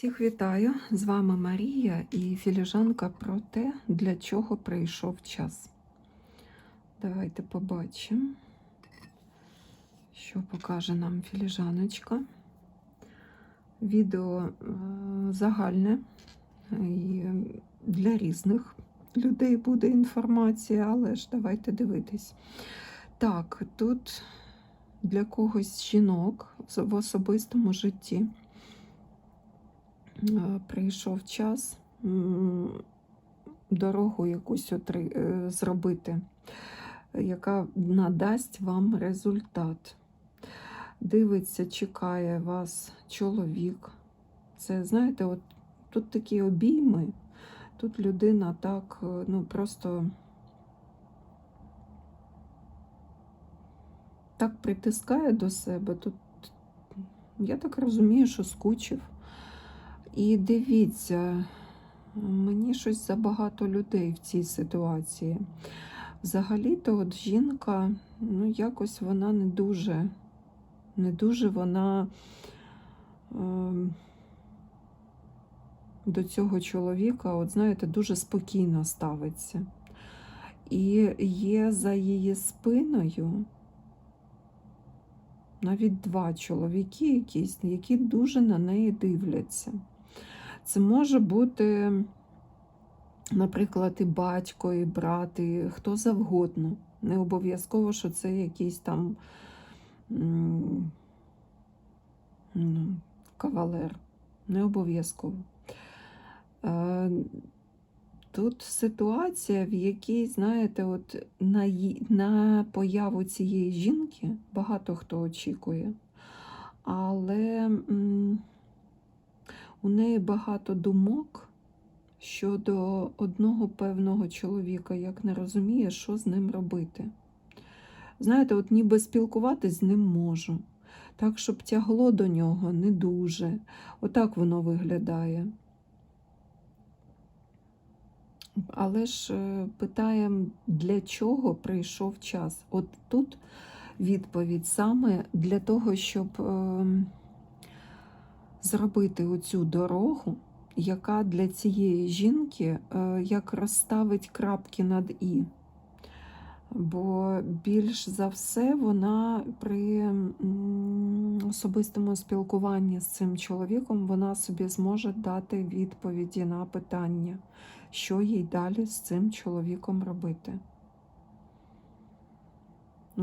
Всіх вітаю! З вами Марія і філіжанка про те, для чого прийшов час. Давайте побачимо, що покаже нам філіжаночка. Відео е, загальне і для різних людей буде інформація, але ж давайте дивитись. Так, тут для когось жінок в особистому житті. Е, прийшов час дорогу якусь отри... е, зробити, яка надасть вам результат. Дивиться, чекає вас чоловік. Це, знаєте, от тут такі обійми, тут людина так, е, ну просто так притискає до себе. Тут, я так розумію, що скучив. І дивіться, мені щось забагато людей в цій ситуації. Взагалі-то от жінка, ну, якось вона не дуже, не дуже вона е, до цього чоловіка, от знаєте, дуже спокійно ставиться. І є за її спиною навіть два чоловіки якісь, які дуже на неї дивляться. Це може бути, наприклад, і батько, і брат, і хто завгодно. Не обов'язково, що це якийсь там ну, кавалер. Не обов'язково. Е, тут ситуація, в якій, знаєте, от на, на появу цієї жінки багато хто очікує, але м у неї багато думок щодо одного певного чоловіка, як не розуміє, що з ним робити. Знаєте, от ніби спілкуватись з ним можу. Так, щоб тягло до нього не дуже. Отак воно виглядає. Але ж е, питаємо, для чого прийшов час? От тут відповідь саме для того, щоб. Зробити оцю дорогу, яка для цієї жінки е, як розставить крапки над І. Бо більш за все вона при особистому спілкуванні з цим чоловіком вона собі зможе дати відповіді на питання, що їй далі з цим чоловіком робити.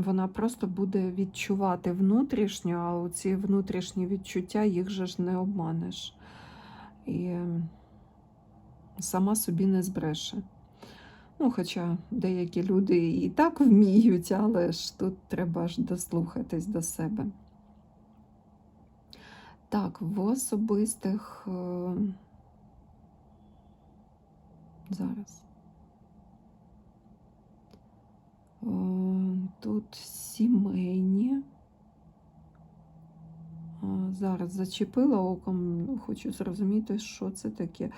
Вона просто буде відчувати внутрішньо, а ці внутрішні відчуття їх же ж не обманеш. І сама собі не збреше. Ну, Хоча деякі люди і так вміють, але ж тут треба ж дослухатись до себе. Так, в особистих е, зараз. Тут сімейні. Зараз зачепила оком, хочу зрозуміти, що це таке.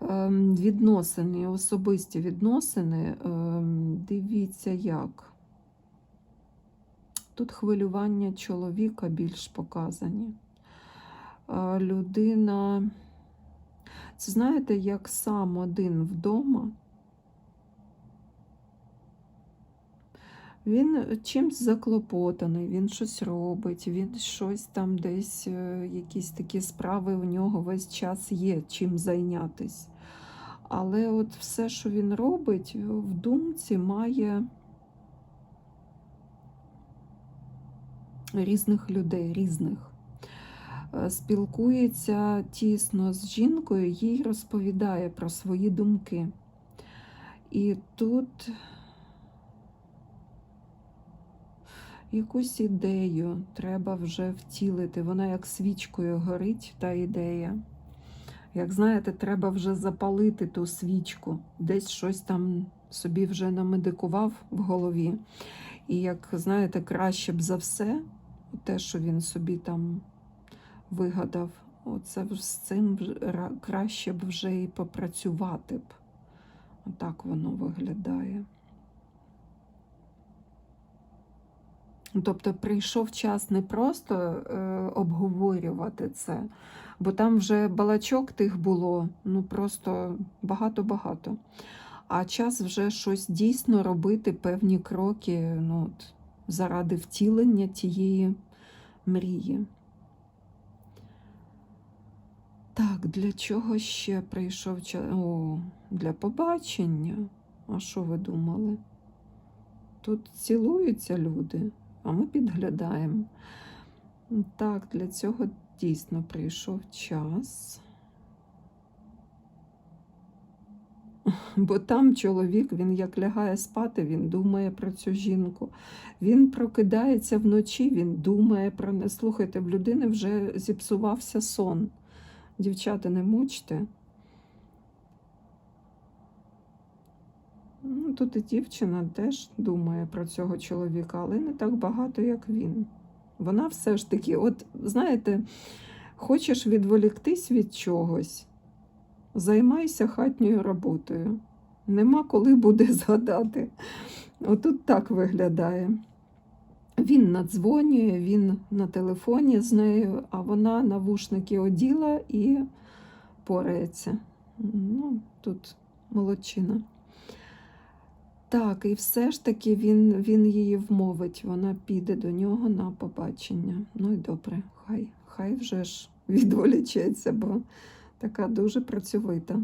Ем, відносини, особисті відносини. Дивіться, як. Тут хвилювання чоловіка більш показані. Людина, це знаєте, як сам один вдома. Він чимсь заклопотаний, він щось робить, він щось там десь, е, якісь такі справи у нього весь час є, чим зайнятись. Але от все, що він робить, в думці має різних людей, різних. Е, спілкується тісно з жінкою, їй розповідає про свої думки. І тут. Якусь ідею треба вже втілити. Вона як свічкою горить, та ідея. Як знаєте, треба вже запалити ту свічку, десь щось там собі вже намедикував в голові. І як знаєте, краще б за все, те, що він собі там вигадав, оце з цим краще б вже і попрацювати б. Отак воно виглядає. Тобто прийшов час не просто е, обговорювати це, Бо там вже балачок тих було, ну просто багато-багато. А час вже щось дійсно робити, певні кроки ну, от, заради втілення тієї мрії. Так, для чого ще прийшов час? О, для побачення. А що ви думали? Тут цілуються люди, а ми підглядаємо. Так, для цього дійсно прийшов час. Бо там чоловік, він як лягає спати, він думає про цю жінку. Він прокидається вночі, він думає про не. Слухайте, в людини вже зіпсувався сон. Дівчата, не мучте. Ну, Тут і дівчина теж думає про цього чоловіка, але не так багато, як він. Вона все ж таки, от знаєте, хочеш відволіктись від чогось, займайся хатньою роботою. Нема коли буде згадати. Отут так виглядає. Він надзвонює, він на телефоні з нею, а вона навушники оділа і порається. Ну, тут молодчина. Так, і все ж таки він, він її вмовить, вона піде до нього на побачення. Ну і добре, хай, хай вже ж відволічеться, бо така дуже працьовита.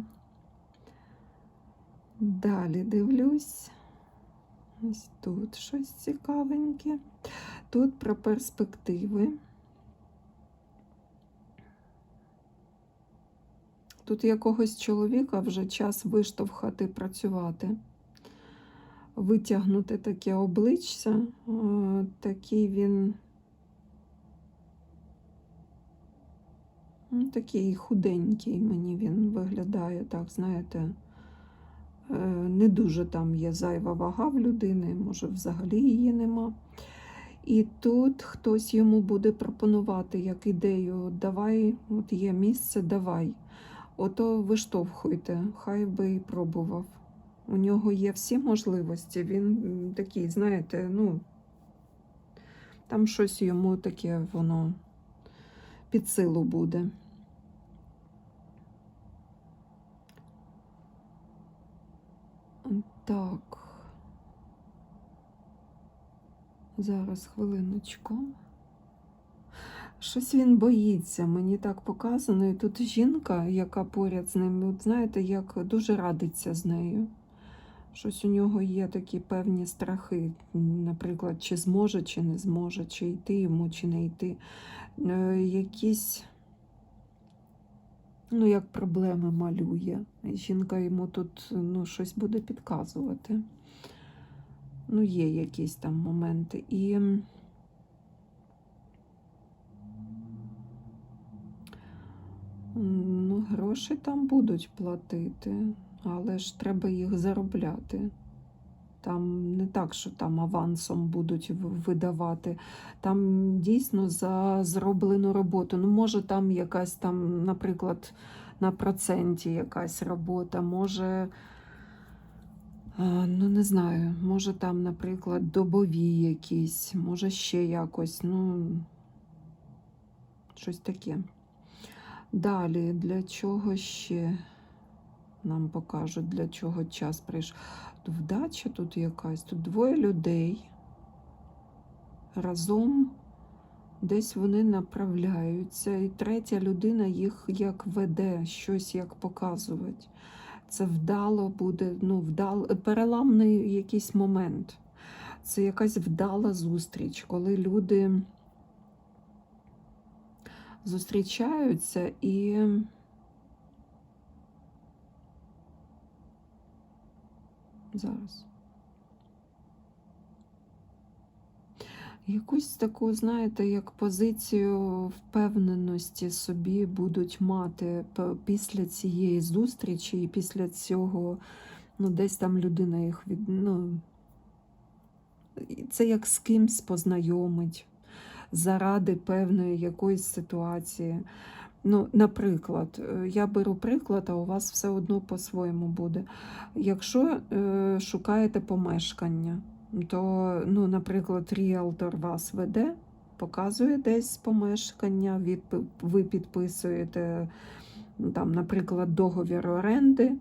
Далі дивлюсь. Ось тут щось цікавеньке. Тут про перспективи. Тут якогось чоловіка вже час виштовхати працювати, витягнути таке обличчя, е, такий він ну, такий худенький мені він виглядає, так, знаєте, е, не дуже там є зайва вага в людини, може, взагалі її нема. І тут хтось йому буде пропонувати як ідею, давай, от є місце, давай. Ото виштовхуйте, хай би і пробував. У нього є всі можливості. Він такий, знаєте, ну, там щось йому таке, воно під силу буде. Так. Зараз хвилиночку. Щось він боїться, мені так показано. І тут жінка, яка поряд з ним, от знаєте, як дуже радиться з нею. Щось у нього є такі певні страхи, наприклад, чи зможе, чи не зможе, чи йти йому, чи не йти. Е, Якісь, ну, як проблеми малює. Жінка йому тут ну, щось буде підказувати. Ну, є якісь там моменти. І Ну, гроші там будуть платити, але ж треба їх заробляти. Там не так, що там авансом будуть видавати. Там дійсно за зроблену роботу. Ну, може, там якась там, наприклад, на проценті якась робота, може, ну не знаю, може там, наприклад, добові якісь, може ще якось, ну, щось таке. Далі, для чого ще нам покажуть, для чого час прийшов. Вдача тут якась, тут двоє людей разом десь вони направляються, і третя людина їх як веде, щось як показувати. Це вдало буде, ну, вдал, переламний якийсь момент. Це якась вдала зустріч, коли люди зустрічаються і зараз. Якусь таку, знаєте, як позицію впевненості собі будуть мати після цієї зустрічі і після цього, ну, десь там людина їх від. Ну, це як з кимсь познайомить заради певної якоїсь ситуації. Ну, наприклад, е, я беру приклад, а у вас все одно по-своєму буде. Якщо е, шукаєте помешкання, то, ну, наприклад, ріелтор вас веде показує десь помешкання, відпи- ви підписуєте, там, наприклад, договір оренди,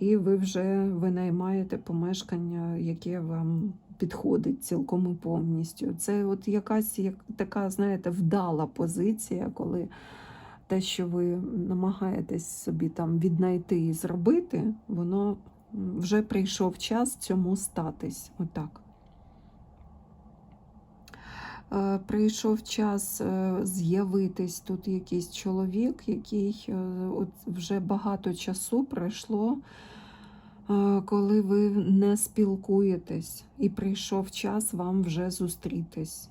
і ви вже винаймаєте помешкання, яке вам підходить цілком і повністю. Це от якась як, така, знаєте, вдала позиція, коли те, що ви намагаєтесь собі там віднайти і зробити, воно вже прийшов час цьому статись. Отак. Е, Прийшов час е, з'явитись тут якийсь чоловік, який е, от вже багато часу пройшло, коли ви не спілкуєтесь, і прийшов час вам вже зустрітись.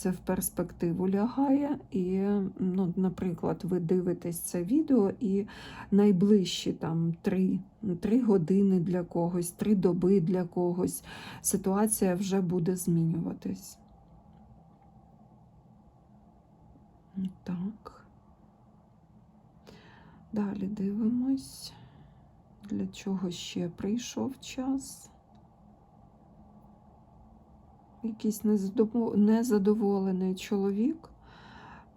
Це в перспективу лягає, і, ну, наприклад, ви дивитесь це відео, і найближчі там три, три години для когось, три доби для когось ситуація вже буде змінюватись. Так. Далі дивимось, для чого ще прийшов час. Якийсь незадово- незадоволений чоловік.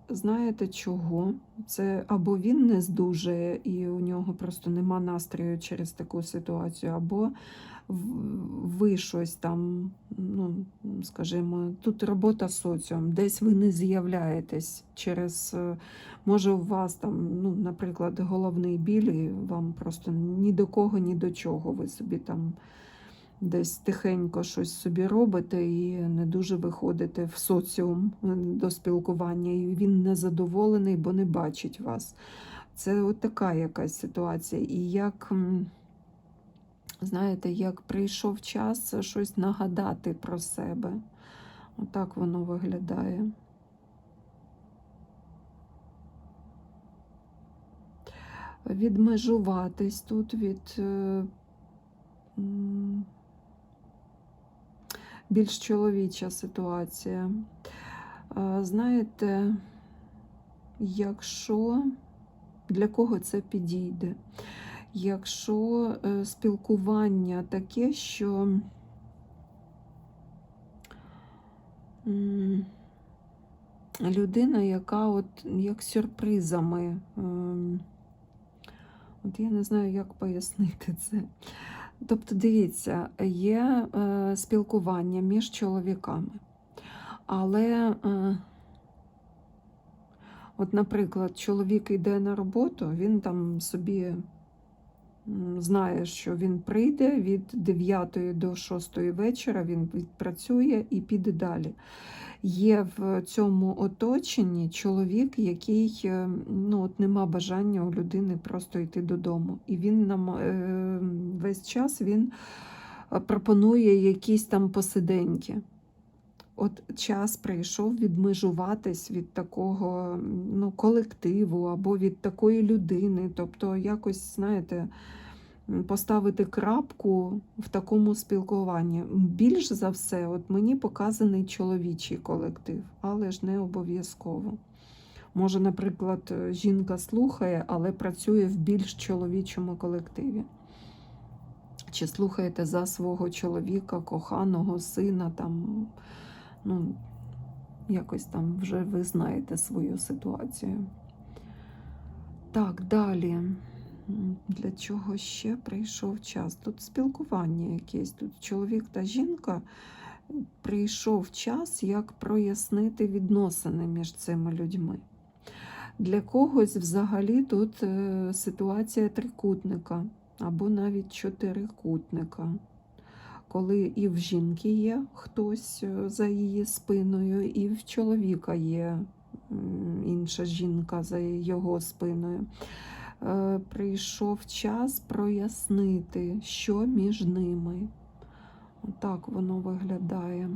Знаєте чого? Це або він не здужує і у нього просто нема настрою через таку ситуацію, або ви щось там, ну, скажімо, тут робота соціум, десь ви не з'являєтесь через, е, може, у вас там, ну, наприклад, головний біль, і вам просто ні до кого, ні до чого. Ви собі там десь тихенько щось собі робите і не дуже виходите в соціум е, до спілкування, і він незадоволений, бо не бачить вас. Це от така якась ситуація. І як, знаєте, як прийшов час щось нагадати про себе. Отак воно виглядає. Відмежуватись тут від е, більш чоловіча ситуація. Знаєте, якщо для кого це підійде? Якщо е, спілкування таке, що людина, яка от як сюрпризами, ем, от я не знаю, як пояснити це. Тобто, дивіться, є е, спілкування між чоловіками, але, е, от, наприклад, чоловік йде на роботу, він там собі знає, що він прийде від 9 до 6 вечора, він відпрацює і піде далі. Є в цьому оточенні чоловік, який е, ну, от нема бажання у людини просто йти додому. І він нам е, весь час він е, пропонує якісь там посиденьки. От час прийшов відмежуватись від такого ну, колективу або від такої людини. Тобто, якось, знаєте, поставити крапку в такому спілкуванні. Більш за все, от мені показаний чоловічий колектив, але ж не обов'язково. Може, наприклад, жінка слухає, але працює в більш чоловічому колективі. Чи слухаєте за свого чоловіка, коханого сина, там, ну, якось там вже ви знаєте свою ситуацію. Так, далі. Для чого ще прийшов час? Тут спілкування якесь, тут чоловік та жінка. Прийшов час, як прояснити відносини між цими людьми. Для когось взагалі тут е, ситуація трикутника або навіть чотирикутника, коли і в жінки є хтось е, за її спиною, і в чоловіка є інша жінка за його спиною. Е, Прийшов час прояснити, що між ними. Отак воно виглядає.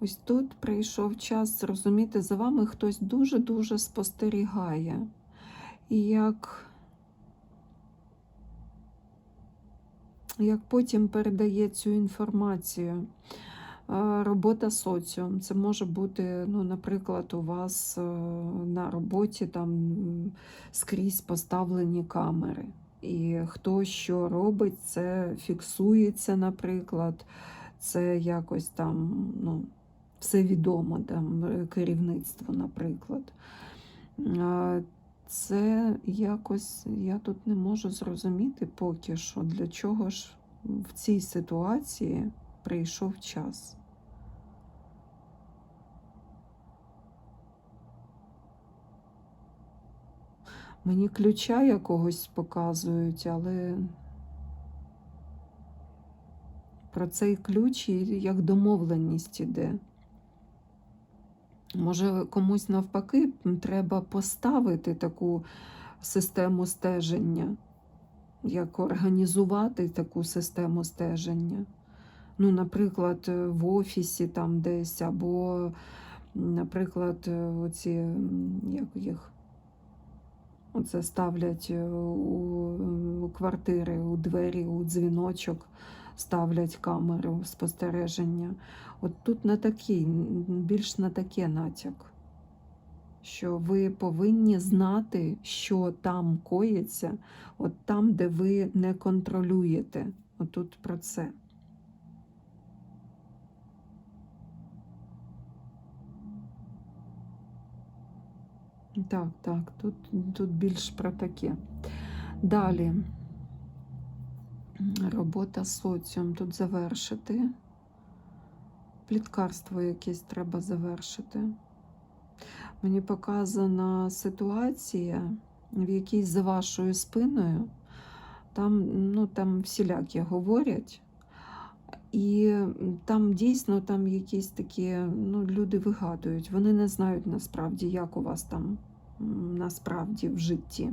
Ось тут прийшов час зрозуміти, за вами хтось дуже-дуже спостерігає. І як, як потім передає цю інформацію. Робота соціум. Це може бути, ну, наприклад, у вас е, на роботі там скрізь поставлені камери. І хто що робить, це фіксується, наприклад, це якось там, ну, все відомо, там, керівництво, наприклад. Це якось я тут не можу зрозуміти поки що, для чого ж в цій ситуації прийшов час. Мені ключа якогось показують, але про цей ключ як домовленість іде. Може, комусь навпаки треба поставити таку систему стеження, як організувати таку систему стеження. Ну, наприклад, в офісі там десь, або, наприклад, оці, як їх, оце ставлять у квартири, у двері, у дзвіночок, ставлять камеру спостереження. От тут на такий, більш на таке натяк, що ви повинні знати, що там коїться, от там, де ви не контролюєте. Отут про це. Так, так, тут, тут більш про таке. Далі. Робота соціум тут завершити. Пліткарство якесь треба завершити. Мені показана ситуація, в якій за вашою спиною там ну, там всілякі говорять, і там дійсно там якісь такі ну, люди вигадують, вони не знають насправді, як у вас там насправді в житті.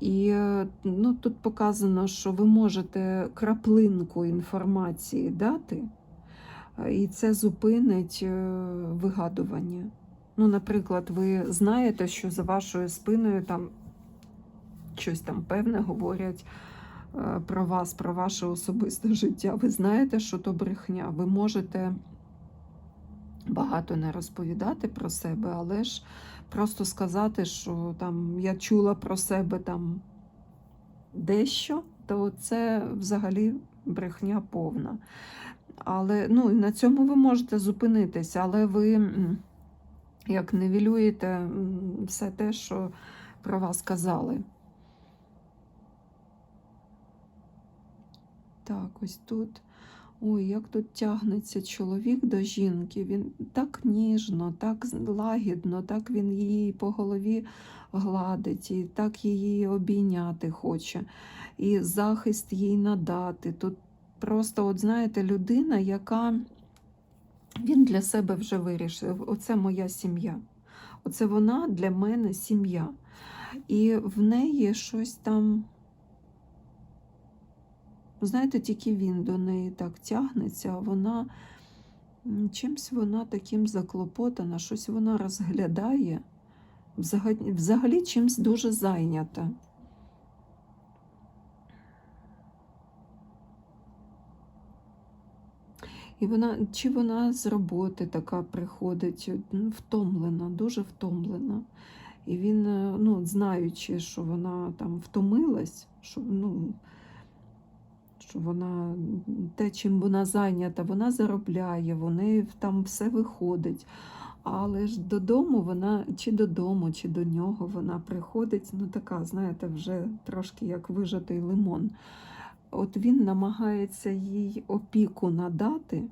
І ну, тут показано, що ви можете краплинку інформації дати, і це зупинить е, вигадування. Ну, Наприклад, ви знаєте, що за вашою спиною там щось там певне говорять е, про вас, про ваше особисте життя. Ви знаєте, що то брехня. Ви можете багато не розповідати про себе, але ж просто сказати, що там я чула про себе там дещо, то це взагалі брехня повна. Але ну, на цьому ви можете зупинитися, але ви як невілюєте все те, що про вас казали. Так, ось тут. Ой, як тут тягнеться чоловік до жінки. Він так ніжно, так лагідно, так він її по голові гладить, і так її обійняти хоче, і захист їй надати. Тут просто, от знаєте, людина, яка він для себе вже вирішив: оце моя сім'я. Оце вона для мене сім'я. І в неї щось там. Знаєте, тільки він до неї так тягнеться, а вона чимсь вона таким заклопотана, щось вона розглядає, взагалі, взагалі чимсь дуже зайнята. І вона, чи вона з роботи така приходить, втомлена, дуже втомлена. І він, е, ну, знаючи, що вона там втомилась, що ну, що вона те, чим вона зайнята, вона заробляє, вони там все виходить. Але ж додому вона, чи додому, чи до нього вона приходить, ну така, знаєте, вже трошки як вижатий лимон. От він намагається їй опіку надати,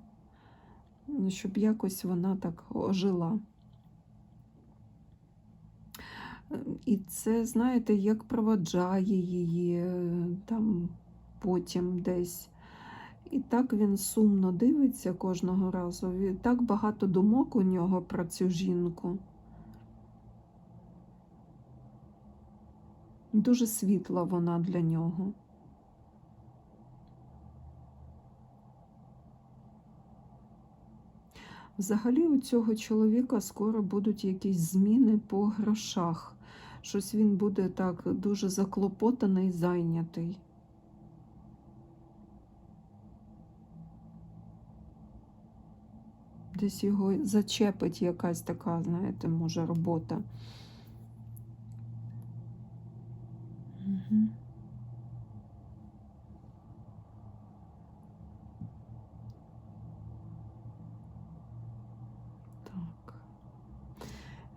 щоб якось вона так ожила. І це, знаєте, як проводжає її там потім десь. І так він сумно дивиться кожного разу. Так багато думок у нього про цю жінку. Дуже світла вона для нього. Взагалі у цього чоловіка скоро будуть якісь зміни по грошах. Щось він буде так дуже заклопотаний, зайнятий. десь його зачепить якась така, знаєте, може, робота. Так.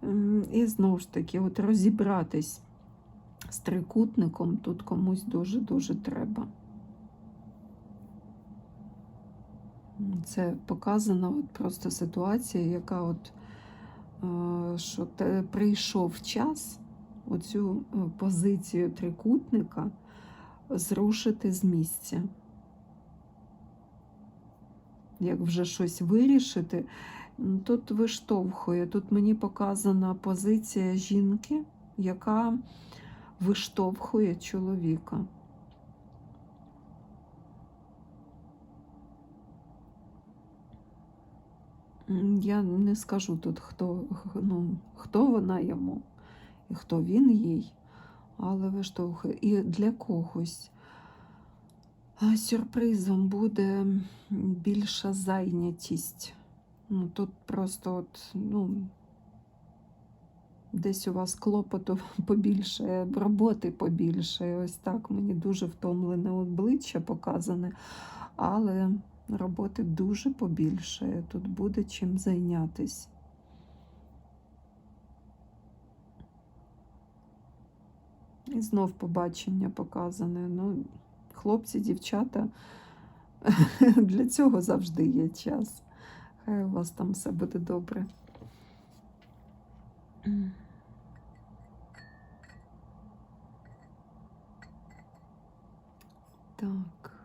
Ем, і знову ж таки, от розібратись з трикутником тут комусь дуже-дуже треба. Це показана от просто ситуація, яка от, е, що прийшов час оцю е, позицію трикутника зрушити з місця. Як вже щось вирішити, тут виштовхує. Тут мені показана позиція жінки, яка виштовхує чоловіка. Я не скажу тут, хто, ну, хто вона йому і хто він їй, але виштовхує. І для когось сюрпризом буде більша зайнятість. Ну, тут просто от, ну, десь у вас клопоту побільше, роботи побільше. Ось так мені дуже втомлене обличчя показане, але роботи дуже побільше. Тут буде чим зайнятись. І знов побачення показане. Ну, хлопці, дівчата, для цього завжди є час. Хай у вас там все буде добре. Так.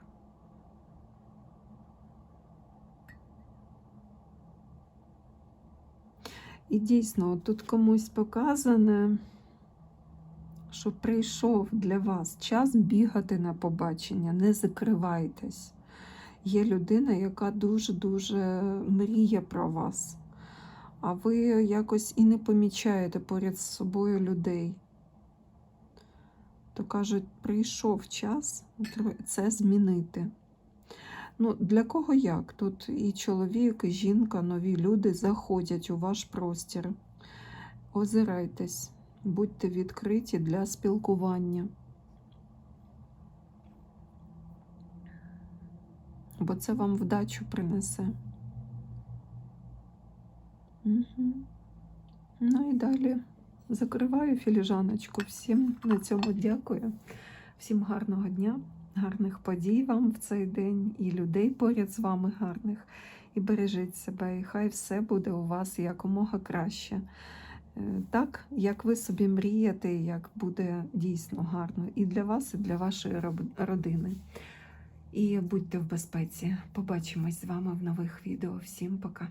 І дійсно, тут комусь показане, що прийшов для вас час бігати на побачення, не закривайтесь. Є людина, яка дуже-дуже мріє про вас, а ви якось і не помічаєте поряд з собою людей. То кажуть, прийшов час це змінити. Ну, для кого як? Тут і чоловік, і жінка, нові люди заходять у ваш простір. Озирайтесь, будьте відкриті для спілкування. Бо це вам вдачу принесе. Угу. Ну і далі закриваю філіжаночку. Всім на цьому дякую. Всім гарного дня, гарних подій вам в цей день і людей поряд з вами гарних. І бережіть себе, і хай все буде у вас якомога краще. Е, Так, як ви собі мрієте, як буде дійсно гарно і для вас, і для вашої родини. І будьте в безпеці. Побачимось з вами в нових відео. Всім пока.